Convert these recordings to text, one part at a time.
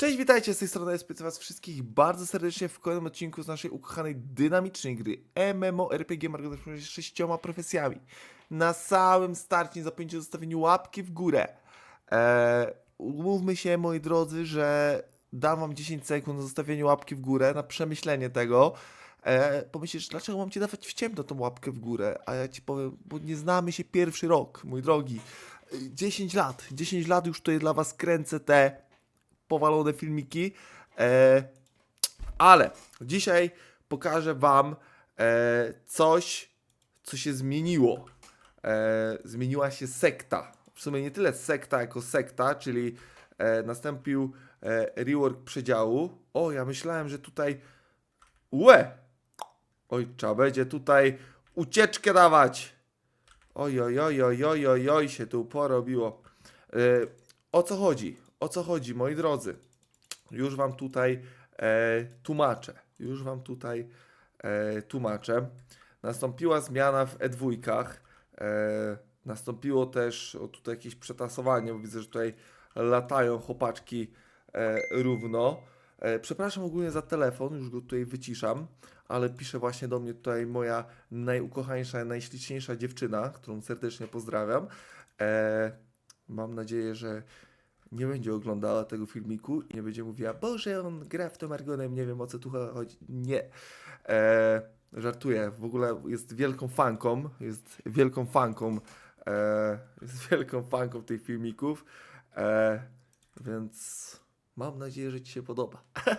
Cześć, witajcie, z tej strony SPC was wszystkich bardzo serdecznie w kolejnym odcinku z naszej ukochanej dynamicznej gry MMORPG Margot z sześcioma profesjami. Na samym starcie nie zapomnijcie o zostawieniu łapki w górę. Eee, umówmy się, moi drodzy, że dam wam 10 sekund na zostawienie łapki w górę, na przemyślenie tego. E, pomyślisz, dlaczego mam ci dawać w ciemno tą łapkę w górę? A ja ci powiem, bo nie znamy się pierwszy rok, mój drogi. E, 10 lat, 10 lat już tutaj dla was kręcę te powalone filmiki. E, ale dzisiaj pokażę Wam e, coś, co się zmieniło. E, zmieniła się sekta. W sumie nie tyle sekta jako sekta, czyli nastąpił rework przedziału. O, ja myślałem, że tutaj. Łe! Oj, trzeba będzie tutaj ucieczkę dawać. Oj, oj, oj, oj, oj, oj, oj, się tu porobiło. O co chodzi? O co chodzi, moi drodzy? Już wam tutaj e, tłumaczę. Już wam tutaj e, tłumaczę. Nastąpiła zmiana w E2. E, nastąpiło też o, tutaj jakieś przetasowanie, bo widzę, że tutaj latają chłopaczki e, równo. E, przepraszam ogólnie za telefon, już go tutaj wyciszam, ale pisze właśnie do mnie tutaj moja najukochańsza, najśliczniejsza dziewczyna, którą serdecznie pozdrawiam. E, mam nadzieję, że nie będzie oglądała tego filmiku i nie będzie mówiła, Boże, on gra w tym Argonem, nie wiem o co tu chodzi. Nie. E, żartuję, w ogóle jest wielką fanką, jest wielką fanką, e, jest wielką fanką tych filmików, e, więc mam nadzieję, że Ci się podoba.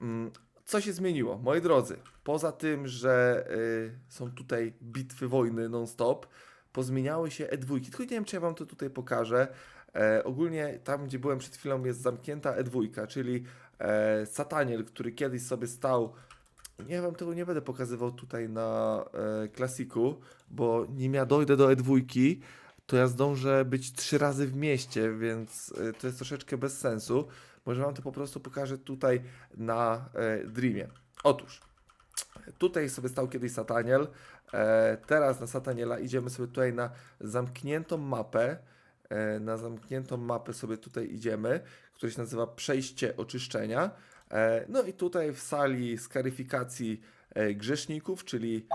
Mm, Co się zmieniło? Moi drodzy, poza tym, że y, są tutaj bitwy wojny non-stop, pozmieniały się E2. Tylko nie wiem, czy ja Wam to tutaj pokażę. E, ogólnie tam, gdzie byłem przed chwilą, jest zamknięta E2, czyli e, Sataniel, który kiedyś sobie stał. Nie wiem, tego nie będę pokazywał tutaj na e, klasiku, bo nim ja dojdę do E2, to ja zdążę być trzy razy w mieście, więc e, to jest troszeczkę bez sensu. Może Wam to po prostu pokażę tutaj na e, Dreamie. Otóż, tutaj sobie stał kiedyś Sataniel, e, teraz na Sataniela idziemy sobie tutaj na zamkniętą mapę, na zamkniętą mapę sobie tutaj idziemy, która się nazywa Przejście Oczyszczenia. E, no i tutaj w sali skaryfikacji e, grzeszników, czyli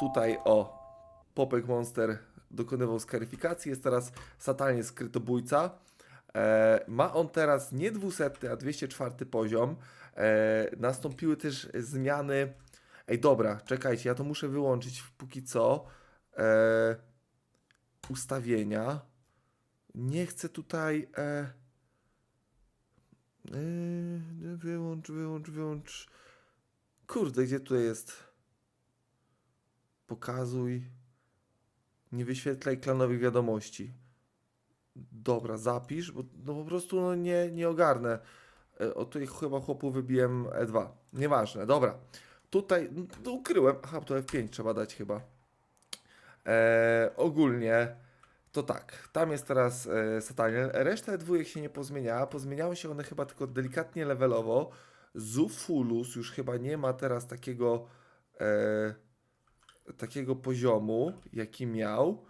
tutaj o Popek Monster dokonywał skaryfikacji, jest teraz satanie skrytobójca. E, ma on teraz nie 200, a 204 poziom. E, nastąpiły też zmiany. Ej, dobra, czekajcie, ja to muszę wyłączyć póki co. E, ustawienia. Nie chcę tutaj. E, e, wyłącz, wyłącz, wyłącz. Kurde, gdzie tu jest? Pokazuj. Nie wyświetlaj klanowych wiadomości. Dobra, zapisz, bo no po prostu no nie, nie ogarnę. E, O tutaj chyba chłopu wybiłem E2. Nieważne, dobra. Tutaj no, ukryłem. Aha, to F5 trzeba dać chyba. E, ogólnie to tak. Tam jest teraz e, Sataniel. Reszta E2 się nie pozmieniała. Pozmieniały się one chyba tylko delikatnie levelowo. Zufulus już chyba nie ma teraz takiego e, takiego poziomu, jaki miał.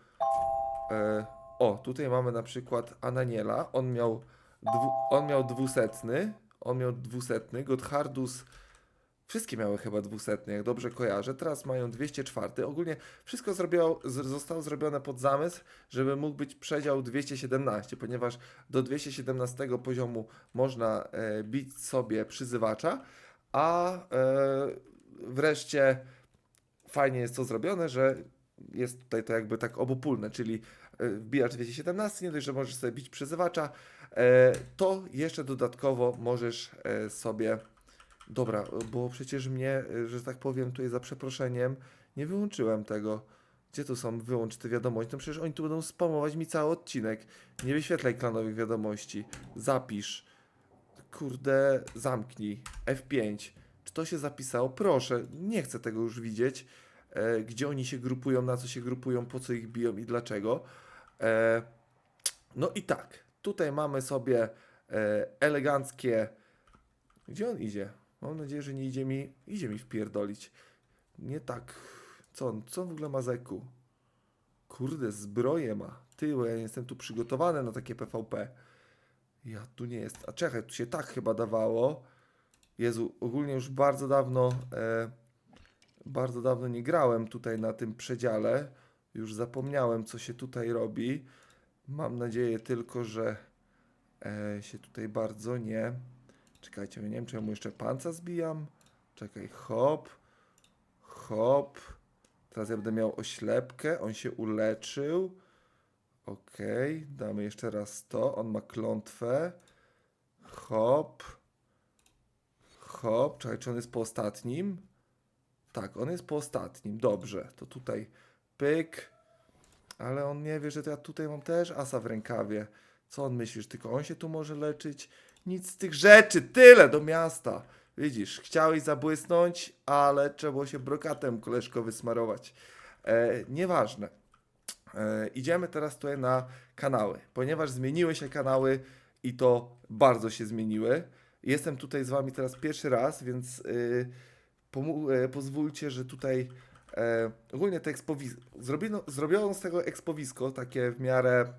E, o, tutaj mamy na przykład Ananiela. On miał, dwu, on miał dwusetny. On miał dwusetny. Gotthardus. Wszystkie miały chyba dwusetny, jak dobrze kojarzę. Teraz mają 204. Ogólnie wszystko zrobiło, zostało zrobione pod zamysł, żeby mógł być przedział 217, ponieważ do 217 poziomu można e, bić sobie przyzywacza, a e, wreszcie fajnie jest to zrobione, że jest tutaj to jakby tak obopólne, czyli e, wbijasz 217, nie dość, że możesz sobie bić przyzywacza, e, to jeszcze dodatkowo możesz e, sobie. Dobra, bo przecież mnie, e, że tak powiem, tutaj za przeproszeniem, nie wyłączyłem tego. Gdzie tu są wyłącz te wiadomości? No przecież oni tu będą spamować mi cały odcinek. Nie wyświetlaj klanowych wiadomości. Zapisz. Kurde, zamknij. F5. Czy to się zapisało? Proszę, nie chcę tego już widzieć. E, gdzie oni się grupują, na co się grupują, po co ich biją i dlaczego. E, no i tak, tutaj mamy sobie e, eleganckie. Gdzie on idzie? Mam nadzieję, że nie idzie mi. Idzie mi wpierdolić. Nie tak. Co on, co w ogóle ma EQ? Kurde, zbroję ma. Ty, bo ja nie jestem tu przygotowany na takie PvP. Ja tu nie jest. A czekaj, tu się tak chyba dawało. Jezu, ogólnie już bardzo dawno, e, bardzo dawno nie grałem tutaj na tym przedziale. Już zapomniałem, co się tutaj robi. Mam nadzieję tylko, że e, się tutaj bardzo nie. Czekajcie, nie wiem, czy ja mu jeszcze panca zbijam. Czekaj, hop, hop. Teraz ja będę miał oślepkę. On się uleczył. Okej, damy jeszcze raz to. On ma klątwę. Hop. Hop. Czekaj, czy on jest po ostatnim? Tak, on jest po ostatnim. Dobrze, to tutaj pyk. Ale on nie wie, że to ja tutaj mam też asa w rękawie. Co on myślisz? Tylko on się tu może leczyć? Nic z tych rzeczy. Tyle do miasta. Widzisz, chciałeś zabłysnąć, ale trzeba się brokatem koleżkowy smarować. E, nieważne. E, idziemy teraz tutaj na kanały, ponieważ zmieniły się kanały i to bardzo się zmieniły. Jestem tutaj z Wami teraz pierwszy raz, więc y, e, pozwólcie, że tutaj e, ogólnie to ekspowisko, zrobiono, zrobiono z tego ekspowisko takie w miarę,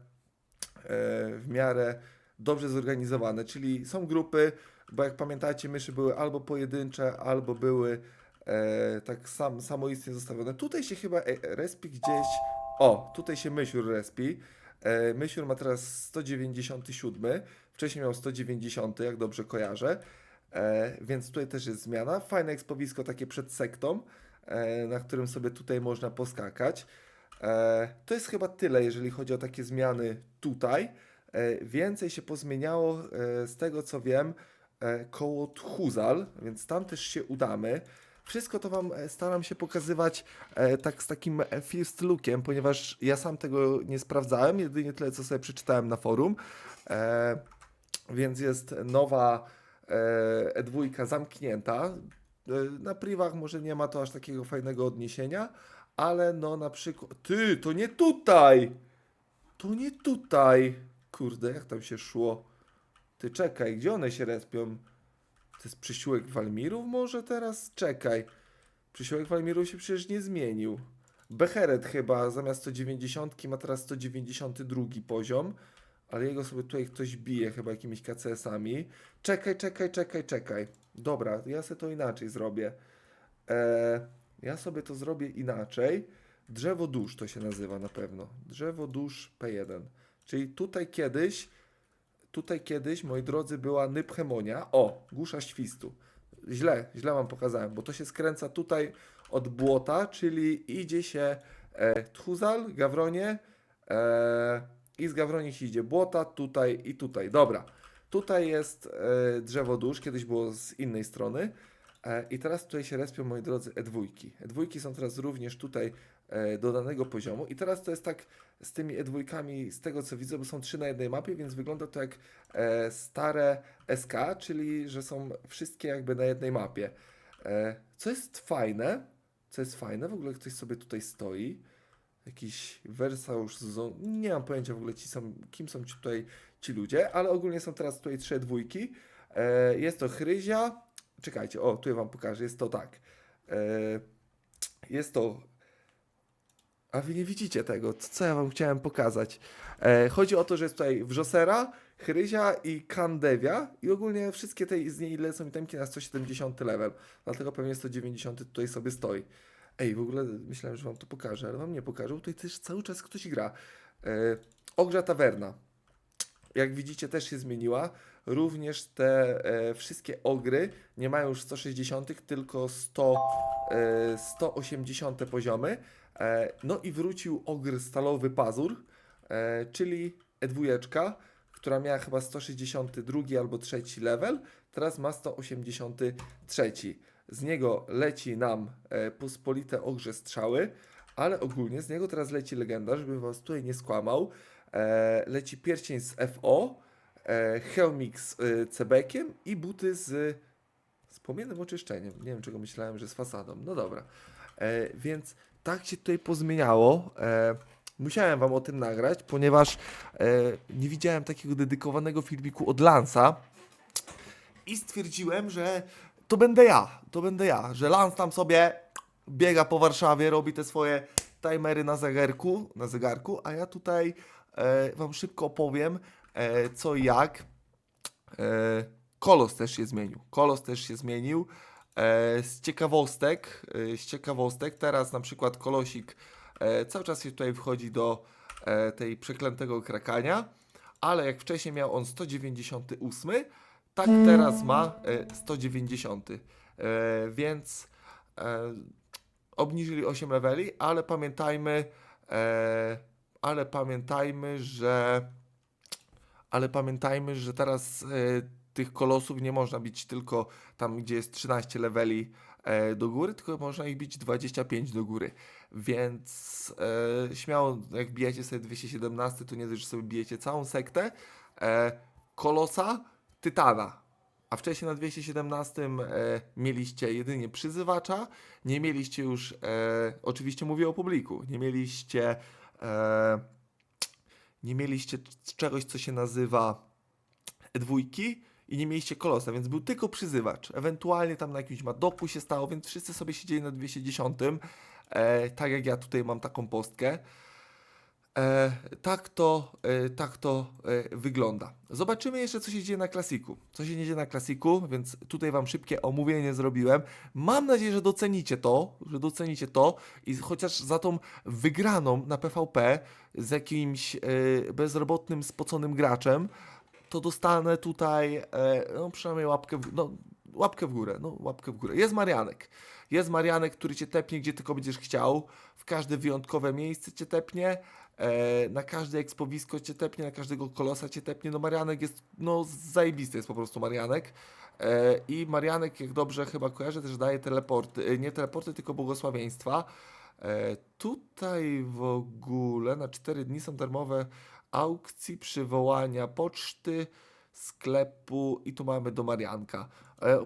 w miarę dobrze zorganizowane, czyli są grupy, bo jak pamiętacie, myszy były albo pojedyncze, albo były e, tak sam, samoistnie zostawione. Tutaj się chyba e, respi gdzieś, o, tutaj się Mysiur respi. E, ma teraz 197, wcześniej miał 190, jak dobrze kojarzę. E, więc tutaj też jest zmiana. Fajne ekspowisko takie przed sektą, e, na którym sobie tutaj można poskakać. E, to jest chyba tyle, jeżeli chodzi o takie zmiany tutaj. E, więcej się pozmieniało e, z tego co wiem koło Tchuzal, więc tam też się udamy. Wszystko to Wam staram się pokazywać tak z takim first lookiem, ponieważ ja sam tego nie sprawdzałem, jedynie tyle co sobie przeczytałem na forum. Więc jest nowa e, E2 zamknięta. Na privach może nie ma to aż takiego fajnego odniesienia, ale no na przykład. Ty, to nie tutaj! To nie tutaj! Kurde, jak tam się szło? Ty czekaj, gdzie one się respią? To jest przysiłek Walmirów może teraz? Czekaj. Przysiłek Walmirów się przecież nie zmienił. Beheret chyba zamiast 190 ma teraz 192 poziom, ale jego sobie tutaj ktoś bije chyba jakimiś KCS-ami. Czekaj, czekaj, czekaj, czekaj. Dobra, ja sobie to inaczej zrobię. Eee, ja sobie to zrobię inaczej. Drzewo dusz to się nazywa na pewno. Drzewo dusz P1. Czyli tutaj kiedyś, tutaj kiedyś, moi drodzy, była Nyphemonia. O, gusza świstu. Źle, źle wam pokazałem, bo to się skręca tutaj od błota, czyli idzie się e, Tchuzal, Gawronie e, i z Gawronie się idzie błota, tutaj i tutaj. Dobra, tutaj jest e, drzewo dusz, kiedyś było z innej strony. E, I teraz tutaj się respią, moi drodzy, E2. E2 są teraz również tutaj e, do danego poziomu. I teraz to jest tak z tymi E2, z tego co widzę, bo są trzy na jednej mapie, więc wygląda to jak e, stare SK, czyli że są wszystkie jakby na jednej mapie. Co jest fajne, co jest fajne, w ogóle ktoś sobie tutaj stoi. Jakiś Versausz, Zon- nie mam pojęcia w ogóle są, kim są ci tutaj ci ludzie, ale ogólnie są teraz tutaj trzy dwójki. Jest to Chryzia, czekajcie, o, tu ja wam pokażę, jest to tak. E, jest to. A wy nie widzicie tego, co ja wam chciałem pokazać. E, chodzi o to, że jest tutaj Wrzosera, Chryzia i Kandewia i ogólnie wszystkie te z niej lecą itemki na 170 level. Dlatego pewnie 190 tutaj sobie stoi. Ej, w ogóle myślałem, że wam to pokażę, ale wam nie pokażę. Tutaj też cały czas ktoś gra. E, Ogrza Tawerna. Jak widzicie, też się zmieniła. Również te e, wszystkie ogry nie mają już 160, tylko 100, e, 180 poziomy. E, no i wrócił ogr Stalowy Pazur, e, czyli E2, która miała chyba 162 albo 3 level, teraz ma 183. Z niego leci nam e, pospolite ogrze strzały, ale ogólnie z niego teraz leci legenda, żebym was tutaj nie skłamał. E, leci pierścień z FO, hełmik z e, cebekiem i buty z z płomiennym oczyszczeniem. Nie wiem, czego myślałem, że z fasadą. No dobra. E, więc tak się tutaj pozmieniało. E, musiałem wam o tym nagrać, ponieważ e, nie widziałem takiego dedykowanego filmiku od Lansa. I stwierdziłem, że to będę ja. To będę ja. Że Lans tam sobie biega po Warszawie, robi te swoje timery na zegarku, na zegarku, a ja tutaj e, wam szybko opowiem e, co i jak. E, kolos też się zmienił. Kolos też się zmienił. E, z ciekawostek, e, z ciekawostek, teraz na przykład kolosik e, cały czas się tutaj wchodzi do e, tej przeklętego krakania, ale jak wcześniej miał on 198, tak teraz ma e, 190. E, więc e, obniżyli 8 leveli, ale pamiętajmy, e, ale pamiętajmy, że ale pamiętajmy, że teraz e, tych kolosów nie można bić tylko tam, gdzie jest 13 leveli e, do góry, tylko można ich bić 25 do góry. Więc e, śmiało, jak bijecie sobie 217, to nie dość, że sobie bijecie całą sektę. E, kolosa, tytana. A wcześniej na 217 e, mieliście jedynie przyzywacza, nie mieliście już, e, oczywiście mówię o publiku, nie mieliście e, nie mieliście czegoś, co się nazywa dwójki i nie mieliście kolosa, więc był tylko przyzywacz. Ewentualnie tam na jakimś madoku się stało, więc wszyscy sobie siedzieli na 210, e, tak jak ja tutaj mam taką postkę. E, tak to, e, tak to e, wygląda. Zobaczymy jeszcze, co się dzieje na klasiku. Co się dzieje na klasiku, więc tutaj Wam szybkie omówienie zrobiłem. Mam nadzieję, że docenicie to, że docenicie to i chociaż za tą wygraną na PvP z jakimś bezrobotnym, spoconym graczem, to dostanę tutaj no przynajmniej łapkę w, no, łapkę w górę, no łapkę w górę. Jest Marianek. Jest Marianek, który cię tepnie, gdzie tylko będziesz chciał. W każde wyjątkowe miejsce cię tepnie. E, na każde ekspowisko cię tepnie, na każdego kolosa cię tepnie. No Marianek jest, no zajebisty jest po prostu Marianek. E, I Marianek, jak dobrze chyba kojarzę, też daje teleporty, e, nie teleporty, tylko błogosławieństwa. Tutaj w ogóle na 4 dni są darmowe aukcji, przywołania poczty, sklepu i tu mamy do Marianka.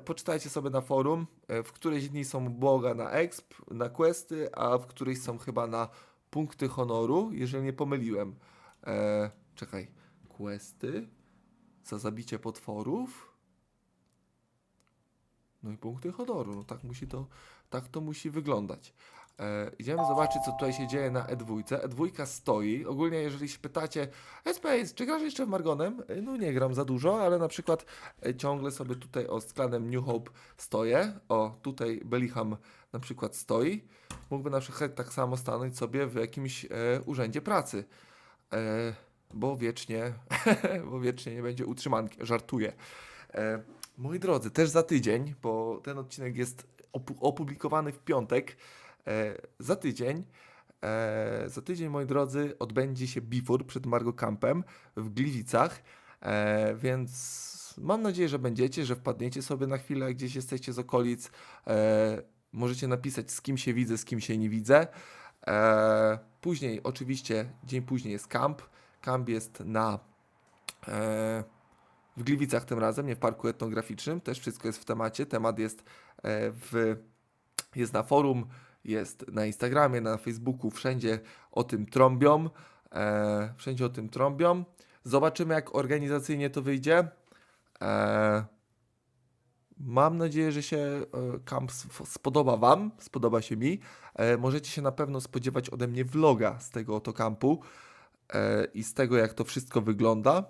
Poczytajcie sobie na forum, w któreś dni są błoga na exp, na questy, a w których są chyba na punkty honoru, jeżeli nie pomyliłem. E, czekaj, questy za zabicie potworów. No i punkty honoru, no tak musi to, tak to musi wyglądać. E, idziemy zobaczyć, co tutaj się dzieje na E2. E2 stoi. Ogólnie, jeżeli się pytacie, Space, czy grasz jeszcze w Margonem? E, No nie gram za dużo, ale na przykład e, ciągle sobie tutaj o z New Hope stoję. O, tutaj Bellingham na przykład stoi. Mógłby na przykład tak samo stanąć sobie w jakimś e, urzędzie pracy. E, bo wiecznie, bo wiecznie nie będzie utrzymanki. Żartuję. E, moi drodzy, też za tydzień, bo ten odcinek jest opu- opublikowany w piątek. E, za tydzień, e, za tydzień, moi drodzy, odbędzie się Bifur przed Margo Campem w Gliwicach, e, więc mam nadzieję, że będziecie, że wpadniecie sobie na chwilę, gdzieś jesteście z okolic. Możecie napisać, z kim się widzę, z kim się nie widzę. Później, oczywiście, dzień później jest kamp. Kamp jest na w Gliwicach tym razem, nie w parku etnograficznym. Też wszystko jest w temacie. Temat jest w jest na forum, jest na Instagramie, na Facebooku, wszędzie o tym trąbią. E, wszędzie o tym trąbią. Zobaczymy, jak organizacyjnie to wyjdzie. E, mam nadzieję, że się e, kamp sp- spodoba Wam, spodoba się mi. E, możecie się na pewno spodziewać ode mnie vloga z tego oto kampu e, i z tego, jak to wszystko wygląda.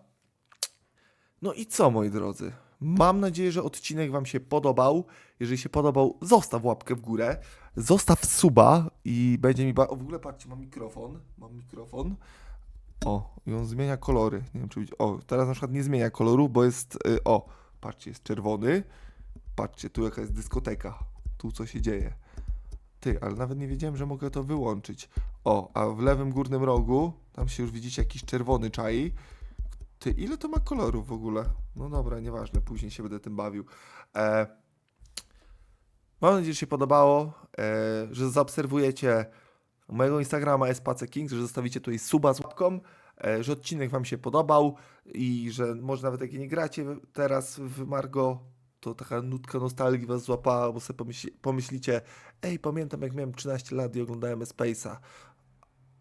No i co, moi drodzy? Mam nadzieję, że odcinek Wam się podobał. Jeżeli się podobał, zostaw łapkę w górę, zostaw suba i będzie mi. Ba- o, w ogóle patrzcie, mam mikrofon. Mam mikrofon. O, i on zmienia kolory. Nie wiem, czy widzi- O, teraz na przykład nie zmienia koloru, bo jest. Y, o, patrzcie, jest czerwony. Patrzcie, tu jaka jest dyskoteka. Tu co się dzieje. Ty, ale nawet nie wiedziałem, że mogę to wyłączyć. O, a w lewym górnym rogu, tam się już widzicie jakiś czerwony czai. Ty, ile to ma kolorów w ogóle? No dobra, nieważne, później się będę tym bawił. E, mam nadzieję, że się podobało, e, że zaobserwujecie mojego Instagrama SpaceKing, że zostawicie tutaj suba z łapką, e, że odcinek Wam się podobał i że może nawet jak nie gracie teraz w Margo, to taka nutka nostalgii Was złapała, bo sobie pomyśli, pomyślicie, ej, pamiętam jak miałem 13 lat i oglądałem Space'a.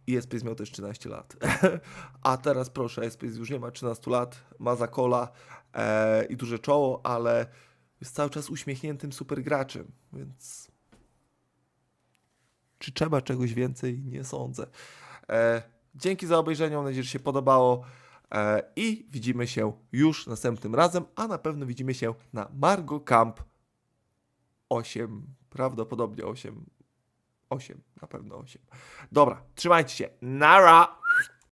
I Espace miał też 13 lat. A teraz proszę, Espace już nie ma 13 lat, ma zakola e, i duże czoło, ale jest cały czas uśmiechniętym super graczem, więc czy trzeba czegoś więcej? Nie sądzę. E, dzięki za obejrzenie, mam nadzieję, że się podobało. E, I widzimy się już następnym razem, a na pewno widzimy się na Margo Camp 8. Prawdopodobnie 8. 8, na pewno 8. Dobra, trzymajcie się. Nara!